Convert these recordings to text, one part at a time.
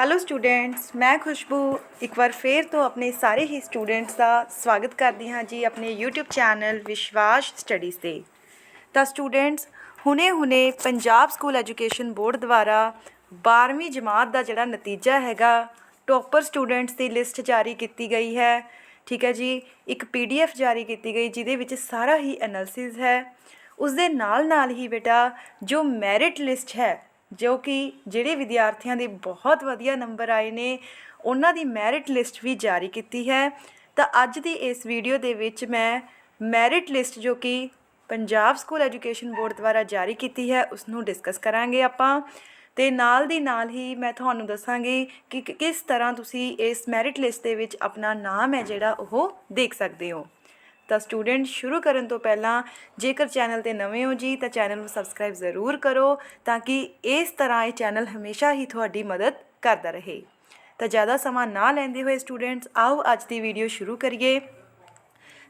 Hello students ਮੈਂ ਖੁਸ਼ਬੂ ਇੱਕ ਵਾਰ ਫੇਰ ਤੋਂ ਆਪਣੇ ਸਾਰੇ ਹੀ ਸਟੂਡੈਂਟਸ ਦਾ ਸਵਾਗਤ ਕਰਦੀ ਹਾਂ ਜੀ ਆਪਣੇ YouTube ਚੈਨਲ ਵਿਸ਼ਵਾਸ ਸਟੱਡੀਜ਼ ਤੇ। ਤਾਂ ਸਟੂਡੈਂਟਸ ਹੁਣੇ-ਹੁਣੇ ਪੰਜਾਬ ਸਕੂਲ ਐਜੂਕੇਸ਼ਨ ਬੋਰਡ ਦੁਆਰਾ 12ਵੀਂ ਜਮਾਤ ਦਾ ਜਿਹੜਾ ਨਤੀਜਾ ਹੈਗਾ ਟੌਪਰ ਸਟੂਡੈਂਟਸ ਦੀ ਲਿਸਟ ਜਾਰੀ ਕੀਤੀ ਗਈ ਹੈ। ਠੀਕ ਹੈ ਜੀ, ਇੱਕ ਪੀਡੀਐਫ ਜਾਰੀ ਕੀਤੀ ਗਈ ਜਿਹਦੇ ਵਿੱਚ ਸਾਰਾ ਹੀ ਐਨਾਲਿਸਿਸ ਹੈ। ਉਸ ਦੇ ਨਾਲ ਨਾਲ ਹੀ ਬੇਟਾ, ਜੋ ਮੈਰਿਟ ਲਿਸਟ ਹੈ ਜੋ ਕਿ ਜਿਹੜੇ ਵਿਦਿਆਰਥੀਆਂ ਦੇ ਬਹੁਤ ਵਧੀਆ ਨੰਬਰ ਆਏ ਨੇ, ਉਹਨਾਂ ਦੀ ਮੈਰਿਟ ਲਿਸਟ ਵੀ ਜਾਰੀ ਕੀਤੀ ਹੈ। ਤਾਂ ਅੱਜ ਦੀ ਇਸ ਵੀਡੀਓ ਦੇ ਵਿੱਚ ਮੈਂ ਮੈਰਿਟ ਲਿਸਟ ਜੋ ਕਿ ਪੰਜਾਬ ਸਕੂਲ ਐਜੂਕੇਸ਼ਨ ਬੋਰਡ ਦੁਆਰਾ ਜਾਰੀ ਕੀਤੀ ਹੈ ਉਸ ਨੂੰ ਡਿਸਕਸ ਕਰਾਂਗੇ ਆਪਾਂ। ਤੇ ਨਾਲ ਦੀ ਨਾਲ ਹੀ ਮੈਂ ਤੁਹਾਨੂੰ ਦੱਸਾਂਗੀ ਕਿ ਕਿ- ਕਿਸ ਤਰ੍ਹਾਂ ਤੁਸੀਂ ਇਸ ਮੈਰਿਟ ਲਿਸਟ ਦੇ ਵਿੱਚ ਆਪਣਾ ਨਾਮ ਹੈ ਜਿਹੜਾ ਉਹ ਦੇਖ ਸਕਦੇ ਹੋ। ਤਾਂ ਸਟੂਡੈਂਟ ਸ਼ੁਰੂ ਕਰਨ ਤੋਂ ਪਹਿਲਾਂ ਜੇਕਰ ਚੈਨਲ ਤੇ ਨਵੇਂ ਹੋ ਜੀ ਤਾਂ ਚੈਨਲ ਨੂੰ ਸਬਸਕ੍ਰਾਈਬ ਜ਼ਰੂਰ ਕਰੋ ਤਾਂ ਕਿ ਇਸ ਤਰ੍ਹਾਂ ਇਹ ਚੈਨਲ ਹਮੇਸ਼ਾ ਹੀ ਤੁਹਾਡੀ ਮਦਦ ਕਰਦਾ ਰਹੇ। ਤਾਂ ਜ਼ਿਆਦਾ ਸਮਾਂ ਨਾ ਲੈਂਦੇ ਹੋਏ ਸਟੂਡੈਂਟਸ, ਆਓ ਅੱਜ ਦੀ ਵੀਡੀਓ ਸ਼ੁਰੂ ਕਰੀਏ।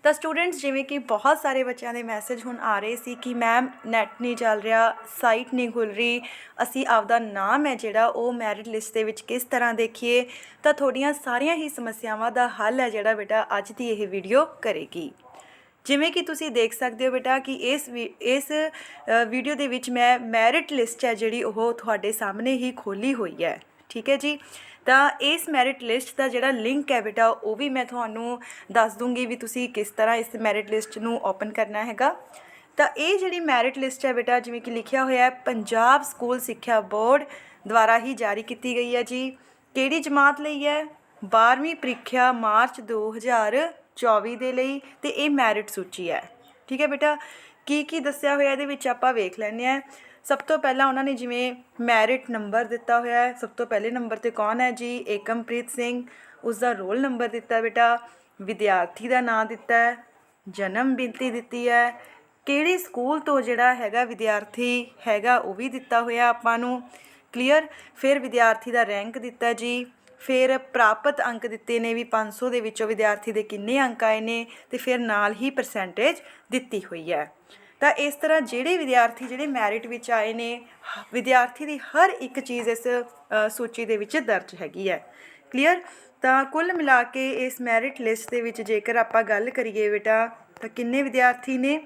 ਤਾਂ ਸਟੂਡੈਂਟਸ, ਜਿਵੇਂ ਕਿ ਬਹੁਤ ਸਾਰੇ ਬੱਚਿਆਂ ਦੇ ਮੈਸੇਜ ਹੁਣ ਆ ਰਹੇ ਸੀ ਕਿ ਮੈਮ ਨੈਟ ਨਹੀਂ ਚੱਲ ਰਿਹਾ, ਸਾਈਟ ਨਹੀਂ ਖੁੱਲ ਰਹੀ, ਅਸੀਂ ਆਪਦਾ ਨਾਮ ਹੈ ਜਿਹੜਾ ਉਹ ਮੈਰਿਟ ਲਿਸਟ ਦੇ ਵਿੱਚ ਕਿਸ ਤਰ੍ਹਾਂ ਦੇਖੀਏ, ਤਾਂ ਤੁਹਾਡੀਆਂ ਸਾਰੀਆਂ ਹੀ ਸਮੱਸਿਆਵਾਂ ਦਾ ਹੱਲ ਹੈ ਜਿਹੜਾ ਬੇਟਾ ਅੱਜ ਦੀ ਇਹ ਵੀਡੀਓ ਕਰੇਗੀ। ਜਿਵੇਂ ਕਿ ਤੁਸੀਂ ਦੇਖ ਸਕਦੇ ਹੋ ਬੇਟਾ ਕਿ ਇਸ ਵੀ- ਇਸ ਵੀਡੀਓ ਦੇ ਵਿੱਚ ਮੈਂ ਮੈਰਿਟ ਲਿਸਟ ਹੈ ਜਿਹੜੀ ਉਹ ਤੁਹਾਡੇ ਸਾਹਮਣੇ ਹੀ ਖੋਲੀ ਹੋਈ ਹੈ। ਠੀਕ ਹੈ ਜੀ? ਤਾਂ ਇਸ ਮੈਰਿਟ ਲਿਸਟ ਦਾ ਜਿਹੜਾ ਲਿੰਕ ਹੈ ਬੇਟਾ, ਉਹ ਵੀ ਮੈਂ ਤੁਹਾਨੂੰ ਦੱਸ ਦੂੰਗੀ ਵੀ ਤੁਸੀਂ ਕਿਸ ਤਰ੍ਹਾਂ ਇਸ ਮੈਰਿਟ ਲਿਸਟ ਨੂੰ ਓਪਨ ਕਰਨਾ ਹੈਗਾ। ਤਾਂ ਇਹ ਜਿਹੜੀ ਮੈਰਿਟ ਲਿਸਟ ਹੈ ਬੇਟਾ, ਜਿਵੇਂ ਕਿ ਲਿਖਿਆ ਹੋਇਆ ਹੈ, ਪੰਜਾਬ ਸਕੂਲ ਸਿੱਖਿਆ ਬੋਰਡ ਦੁਆਰਾ ਹੀ ਜਾਰੀ ਕੀਤੀ ਗਈ ਹੈ ਜੀ। ਕਿਹੜੀ ਜਮਾਤ ਲਈ ਹੈ? 12ਵੀਂ ਪ੍ਰੀਖਿਆ ਮਾਰਚ 2024 ਦੇ ਲਈ ਤੇ ਇਹ ਮੈਰਿਟ ਸੂਚੀ ਹੈ। ਠੀਕ ਹੈ ਬੇਟਾ, ਕੀ ਕੀ ਦੱਸਿਆ ਹੋਇਆ ਇਹਦੇ ਵਿੱਚ ਆਪਾਂ ਵੇਖ ਲੈਂਦੇ ਆ ਸਭ ਤੋਂ ਪਹਿਲਾਂ ਉਹਨਾਂ ਨੇ ਜਿਵੇਂ ਮੈਰਿਟ ਨੰਬਰ ਦਿੱਤਾ ਹੋਇਆ ਹੈ, ਸਭ ਤੋਂ ਪਹਿਲੇ ਨੰਬਰ ਤੇ ਕੌਣ ਹੈ ਜੀ? ਏਕਮਪ੍ਰੀਤ ਸਿੰਘ ਉਸ ਦਾ ਰੋਲ ਨੰਬਰ ਦਿੱਤਾ ਬੇਟਾ, ਵਿਦਿਆਰਥੀ ਦਾ ਨਾਮ ਦਿੱਤਾ ਹੈ, ਜਨਮ ਮਿਤੀ ਦਿੱਤੀ ਹੈ, ਕਿਹੜੇ ਸਕੂਲ ਤੋਂ ਜਿਹੜਾ ਹੈਗਾ ਵਿਦਿਆਰਥੀ ਹੈਗਾ ਉਹ ਵੀ ਦਿੱਤਾ ਹੋਇਆ ਆਪਾਂ ਨੂੰ। ਕਲੀਅਰ ਫਿਰ ਵਿਦਿਆਰਥੀ ਦਾ ਰੈਂਕ ਦਿੱਤਾ ਜੀ। ਫਿਰ ਪ੍ਰਾਪਤ ਅੰਕ ਦਿੱਤੇ ਨੇ ਵੀ 500 ਦੇ ਵਿੱਚੋਂ ਵਿਦਿਆਰਥੀ ਦੇ ਕਿੰਨੇ ਅੰਕ ਆਏ ਨੇ ਤੇ ਫਿਰ ਨਾਲ ਹੀ ਪਰਸੈਂਟੇਜ ਦਿੱਤੀ ਹੋਈ ਹੈ। ਤਾਂ ਇਸ ਤਰ੍ਹਾਂ ਜਿਹੜੇ ਵਿਦਿਆਰਥੀ, ਜਿਹੜੇ ਮੈਰਿਟ ਵਿੱਚ ਆਏ ਨੇ, ਹ- ਵਿਦਿਆਰਥੀ ਦੀ ਹਰ ਇੱਕ ਚੀਜ਼ ਇਸ ਸੂਚੀ ਦੇ ਵਿੱਚ ਦਰਜ ਹੈਗੀ ਹੈ। ਕਲੀਅਰ ਤਾਂ ਕੁੱਲ ਮਿਲਾ ਕੇ ਇਸ ਮੈਰਿਟ ਲਿਸਟ ਦੇ ਵਿੱਚ ਜੇਕਰ ਆਪਾਂ ਗੱਲ ਕਰੀਏ ਬੇਟਾ, ਤਾਂ ਕਿੰਨੇ ਵਿਦਿਆਰਥੀ ਨੇ?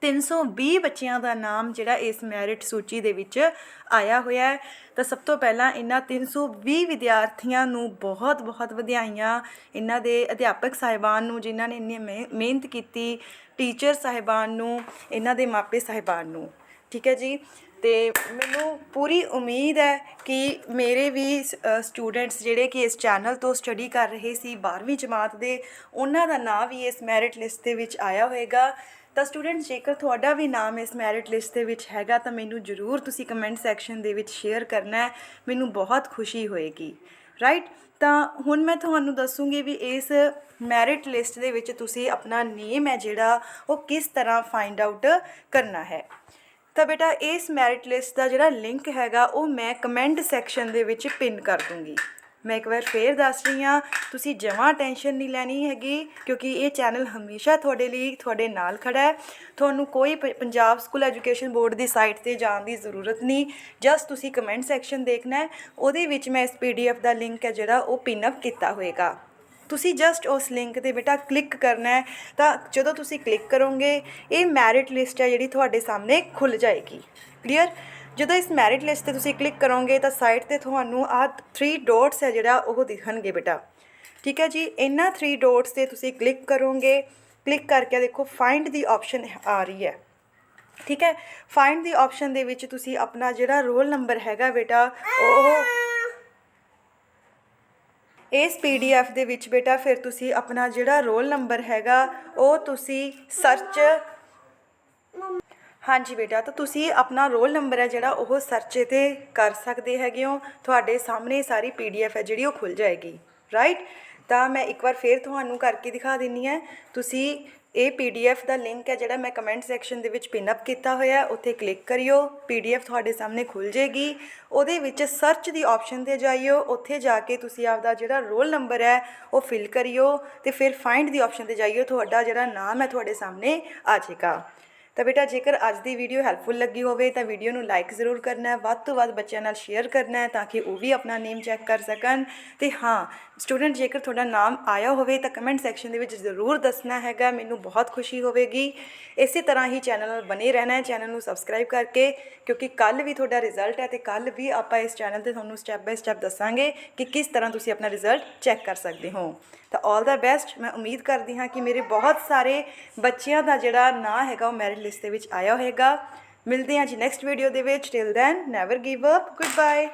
320 ਬੱਚਿਆਂ ਦਾ ਨਾਮ ਜਿਹੜਾ ਇਸ ਮੈਰਿਟ ਸੂਚੀ ਦੇ ਵਿੱਚ ਆਇਆ ਹੋਇਆ ਹੈ। ਤਾਂ ਸਭ ਤੋਂ ਪਹਿਲਾਂ ਇਹਨਾਂ 320 ਵਿਦਿਆਰਥੀਆਂ ਨੂੰ ਬਹੁਤ ਬਹੁਤ ਵਧਾਈਆਂ। ਇਹਨਾਂ ਦੇ ਅਧਿਆਪਕ ਸਾਹਿਬਾਨ ਨੂੰ, ਜਿਨ੍ਹਾਂ ਨੇ ਇੰਨੀ ਮਿਹ- ਮਿਹਨਤ ਕੀਤੀ, ਟੀਚਰ ਸਾਹਿਬਾਨ ਨੂੰ, ਇਹਨਾਂ ਦੇ ਮਾਪੇ ਸਾਹਿਬਾਨ ਨੂੰ। ਠੀਕ ਹੈ ਜੀ? ਤੇ ਮੈਨੂੰ ਪੂਰੀ ਉਮੀਦ ਹੈ ਕਿ ਮੇਰੇ ਵੀ ਸਟੂਡੈਂਟਸ ਜਿਹੜੇ ਕਿ ਇਸ ਚੈਨਲ ਤੋਂ ਸਟੱਡੀ ਕਰ ਰਹੇ ਸੀ 12ਵੀਂ ਜਮਾਤ ਦੇ, ਉਹਨਾਂ ਦਾ ਨਾਮ ਵੀ ਇਸ ਮੈਰਿਟ ਲਿਸਟ ਦੇ ਵਿੱਚ ਆਇਆ ਹੋਵੇਗਾ ਤਾਂ ਸਟੂਡੈਂਟਸ ਜੇਕਰ ਤੁਹਾਡਾ ਵੀ ਨਾਮ ਇਸ ਮੈਰਿਟ ਲਿਸਟ ਦੇ ਵਿੱਚ ਹੈਗਾ, ਤਾਂ ਮੈਨੂੰ ਜਰੂਰ ਤੁਸੀਂ ਕਮੈਂਟ ਸੈਕਸ਼ਨ ਦੇ ਵਿੱਚ ਸ਼ੇਅਰ ਕਰਨਾ ਹੈ। ਮੈਨੂੰ ਬਹੁਤ ਖੁਸ਼ੀ ਹੋਏਗੀ। ਰਾਈਟ ਤਾਂ ਹੁਣ ਮੈਂ ਤੁਹਾਨੂੰ ਦੱਸੂਗੀ ਵੀ ਇਸ ਮੈਰਿਟ ਲਿਸਟ ਦੇ ਵਿੱਚ ਤੁਸੀਂ ਆਪਣਾ ਨੇਮ ਹੈ ਜਿਹੜਾ, ਉਹ ਕਿਸ ਤਰ੍ਹਾਂ ਫਾਈਂਡ ਆਊਟ ਕਰਨਾ ਹੈ। ਤਾਂ ਬੇਟਾ ਇਸ ਮੈਰਿਟ ਲਿਸਟ ਦਾ ਜਿਹੜਾ ਲਿੰਕ ਹੈਗਾ, ਉਹ ਮੈਂ ਕਮੈਂਟ ਸੈਕਸ਼ਨ ਦੇ ਵਿੱਚ ਪਿੰਨ ਕਰ ਦੂੰਗੀ। ਮੈਂ ਇੱਕ ਵਾਰ ਫੇਰ ਦੱਸ ਰਹੀ ਹਾਂ, ਤੁਸੀਂ ਜਮਾਂ ਟੈਨਸ਼ਨ ਨਹੀਂ ਲੈਣੀ ਹੈਗੀ, ਕਿਉਂਕਿ ਇਹ ਚੈਨਲ ਹਮੇਸ਼ਾ ਤੁਹਾਡੇ ਲਈ, ਤੁਹਾਡੇ ਨਾਲ ਖੜਾ ਹੈ। ਤੁਹਾਨੂੰ ਕੋਈ ਪ- ਪੰਜਾਬ ਸਕੂਲ ਐਜੂਕੇਸ਼ਨ ਬੋਰਡ ਦੀ ਸਾਈਟ ਤੇ ਜਾਣ ਦੀ ਜ਼ਰੂਰਤ ਨਹੀਂ। ਜਸਟ ਤੁਸੀਂ ਕਮੈਂਟ ਸੈਕਸ਼ਨ ਦੇਖਣਾ ਹੈ, ਉਹਦੇ ਵਿੱਚ ਮੈਂ ਇਸ ਪੀਡੀਐਫ ਦਾ ਲਿੰਕ ਹੈ ਜਿਹੜਾ, ਉਹ ਪਿਨ ਅਪ ਕੀਤਾ ਹੋਏਗਾ। ਤੁਸੀਂ ਜਸਟ ਉਸ ਲਿੰਕ ਤੇ ਬੇਟਾ ਕਲਿੱਕ ਕਰਨਾ ਹੈ, ਤਾਂ ਜਦੋਂ ਤੁਸੀਂ ਕਲਿੱਕ ਕਰੋਗੇ, ਇਹ ਮੈਰਿਟ ਲਿਸਟ ਹੈ ਜਿਹੜੀ ਤੁਹਾਡੇ ਸਾਹਮਣੇ ਖੁੱਲ ਜਾਏਗੀ। ਕਲੀਅਰ ਜਦੋਂ ਇਸ ਮੈਰਿਟ ਲਿਸਟ ਤੇ ਤੁਸੀਂ ਕਲਿੱਕ ਕਰੋਗੇ, ਤਾਂ ਸਾਈਟ ਤੇ ਤੁਹਾਨੂੰ ਆਹ 3 ਡੋਟਸ ਹੈ ਜਿਹੜਾ ਉਹ ਦਿਖਣਗੇ ਬੇਟਾ। ਠੀਕ ਹੈ ਜੀ? ਇਹਨਾਂ 3 ਡੋਟਸ ਤੇ ਤੁਸੀਂ ਕਲਿੱਕ ਕਰੋਗੇ ਕਲਿੱਕ ਕਰਕੇ ਦੇਖੋ ਫਾਈਂਡ ਦੀ ਆਪਸ਼ਨ ਆ ਰਹੀ ਹੈ। ਠੀਕ ਹੈ? ਫਾਈਂਡ ਦੀ ਆਪਸ਼ਨ ਦੇ ਵਿੱਚ ਤੁਸੀਂ ਆਪਣਾ ਜਿਹੜਾ ਰੋਲ ਨੰਬਰ ਹੈਗਾ ਬੇਟਾ, ਉਹ ਇਸ ਪੀਡੀਐਫ ਦੇ ਵਿੱਚ ਬੇਟਾ, ਫਿਰ ਤੁਸੀਂ ਆਪਣਾ ਜਿਹੜਾ ਰੋਲ ਨੰਬਰ ਹੈਗਾ, ਉਹ ਤੁਸੀਂ ਸਰਚ ਹਾਂਜੀ ਬੇਟਾ, ਤਾਂ ਤੁਸੀਂ ਆਪਣਾ ਰੋਲ ਨੰਬਰ ਹੈ ਜਿਹੜਾ, ਉਹ ਸਰਚ ਤੇ ਕਰ ਸਕਦੇ ਹੈਗੇ ਹੋ। ਤੁਹਾਡੇ ਸਾਹਮਣੇ ਸਾਰੀ ਪੀਡੀਐਫ ਹੈ ਜਿਹੜੀ ਉਹ ਖੁੱਲ ਜਾਏਗੀ ਰਾਈਟ ਤਾਂ ਮੈਂ ਇੱਕ ਵਾਰ ਫੇਰ ਤੁਹਾਨੂੰ ਕਰਕੇ ਦਿਖਾ ਦਿੰਨੀ ਹੈ। ਤੁਸੀਂ ਇਹ ਪੀਡੀਐਫ ਦਾ ਲਿੰਕ ਹੈ ਜਿਹੜਾ ਮੈਂ ਕਮੈਂਟ ਸੈਕਸ਼ਨ ਦੇ ਵਿੱਚ ਪਿਨ ਅਪ ਕੀਤਾ ਹੋਇਆ ਉੱਥੇ ਕਲਿੱਕ ਕਰਿਓ ਪੀਡੀਐਫ ਤੁਹਾਡੇ ਸਾਹਮਣੇ ਖੁੱਲ ਜੇਗੀ। ਉਹਦੇ ਵਿੱਚ ਸਰਚ ਦੀ ਆਪਸ਼ਨ ਤੇ ਜਾਈਓ, ਉੱਥੇ ਜਾ ਕੇ ਤੁਸੀਂ ਆਪਦਾ ਜਿਹੜਾ ਰੋਲ ਨੰਬਰ ਹੈ, ਉਹ ਫਿਲ ਕਰਿਓ ਤੇ ਫਿਰ ਫਾਈਂਡ ਦੀ ਆਪਸ਼ਨ ਤੇ ਜਾਈਓ, ਤੁਹਾਡਾ ਜਿਹੜਾ ਨਾਮ ਹੈ ਤੁਹਾਡੇ ਸਾਹਮਣੇ ਆ ਜਾਏਗਾ ਤਾਂ ਬੇਟਾ, ਜੇਕਰ ਅੱਜ ਦੀ ਵੀਡੀਓ ਹੈਲਪਫੁਲ ਲੱਗੀ ਹੋਵੇ, ਤਾਂ ਵੀਡੀਓ ਨੂੰ ਲਾਈਕ ਜ਼ਰੂਰ ਕਰਨਾ ਹੈ। ਵੱਧ ਤੋਂ ਵੱਧ ਬੱਚਿਆਂ ਨਾਲ ਸ਼ੇਅਰ ਕਰਨਾ ਹੈ ਤਾਂ ਕਿ ਉਹ ਵੀ ਆਪਣਾ ਨੇਮ ਚੈੱਕ ਕਰ ਸਕਣ। ਤੇ ਹਾਂ ਸਟੂਡੈਂਟ ਜੇਕਰ ਤੁਹਾਡਾ ਨਾਮ ਆਇਆ ਹੋਵੇ, ਤਾਂ ਕਮੈਂਟ ਸੈਕਸ਼ਨ ਦੇ ਵਿੱਚ ਜ਼ਰੂਰ ਦੱਸਣਾ ਹੈਗਾ। ਮੈਨੂੰ ਬਹੁਤ ਖੁਸ਼ੀ ਹੋਵੇਗੀ। ਇਸੇ ਤਰ੍ਹਾਂ ਹੀ ਚੈਨਲ ਨਾਲ ਬਨੇ ਰਹਿਣਾ ਹੈ ਚੈਨਲ ਨੂੰ ਸਬਸਕ੍ਰਾਈਬ ਕਰਕੇ, ਕਿਉਂਕਿ ਕੱਲ ਵੀ ਤੁਹਾਡਾ ਰਿਜ਼ਲਟ ਹੈ ਤੇ ਕੱਲ ਵੀ ਆਪਾਂ ਇਸ ਚੈਨਲ ਤੇ ਤੁਹਾਨੂੰ ਸਟੈਪ ਬਾਈ ਸਟੈਪ ਦੱਸਾਂਗੇ ਕਿ ਕਿਸ ਤਰ੍ਹਾਂ ਤੁਸੀਂ ਆਪਣਾ ਰਿਜ਼ਲਟ ਚੈੱਕ ਕਰ ਸਕਦੇ ਹੋ। ਤਾਂ ਆਲ ਦਾ ਬੈਸਟ ਮੈਂ ਉਮੀਦ ਕਰਦੀ ਹਾਂ ਕਿ ਮੇਰੇ ਬਹੁਤ ਸਾਰੇ ਬੱਚਿਆਂ ਦਾ ਜਿਹੜਾ ਨਾਂ ਹੈਗਾ ਉਹ ਮੈਰਿਟ ਲਿਸਟ ਦੇ ਵਿੱਚ ਆਇਆ ਹੋਏਗਾ। ਮਿਲਦੇ ਹਾਂ ਜੀ ਨੈਕਸਟ ਵੀਡੀਓ ਦੇ ਵਿੱਚ। Till then never give up good bye